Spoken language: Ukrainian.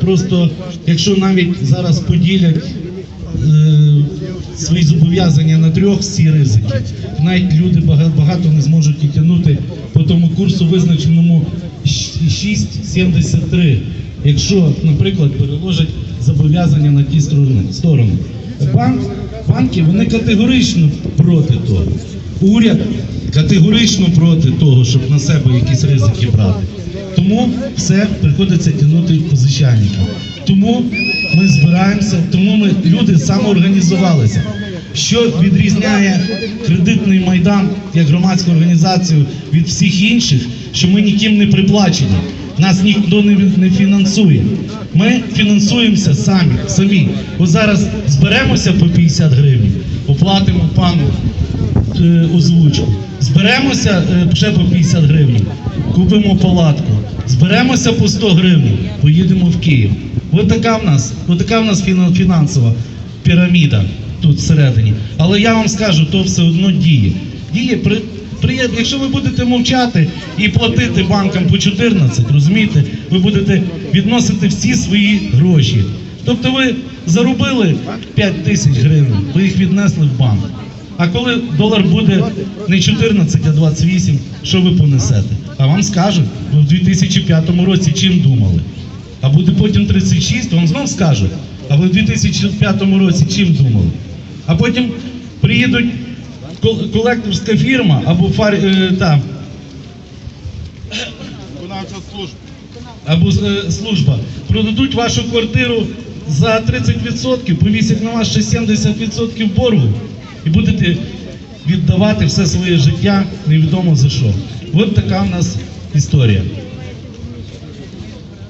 Просто якщо навіть зараз поділять е, свої зобов'язання на трьох всі ризики, навіть люди багато не зможуть і тягнути по тому курсу, визначеному 6,73, якщо, наприклад, переложать зобов'язання на ті сторони. Банк, банки вони категорично проти того. Уряд категорично проти того, щоб на себе якісь ризики брати. Тому все приходиться тягнути позичальникам. Тому ми збираємося, тому ми люди самоорганізувалися. Що відрізняє кредитний майдан як громадську організацію від всіх інших, що ми ніким не приплачені. Нас ніхто не, фінансує. Ми фінансуємося самі. самі. Бо зараз зберемося по 50 гривень, оплатимо пану е, озвучку. Зберемося е, ще по 50 гривень, купимо палатку. Зберемося по 100 гривень, поїдемо Київ. Ось така в нас, ось така в нас фінансова піраміда тут всередині. Але я вам скажу, то все одно діє. Діє при. Якщо ви будете мовчати і платити банкам по 14, розумієте, ви будете відносити всі свої гроші. Тобто ви заробили 5 тисяч гривень, ви їх віднесли в банк. А коли долар буде не 14, а 28, що ви понесете? А вам скажуть, ви в 2005 році чим думали? А буде потім 36, вам знов скажуть, а ви в 2005 році чим думали? А потім приїдуть колекторська фірма або фар, е, та, або е, служба продадуть вашу квартиру за 30%, повісять на вас ще 70% боргу і будете віддавати все своє життя невідомо за що. От така в нас історія.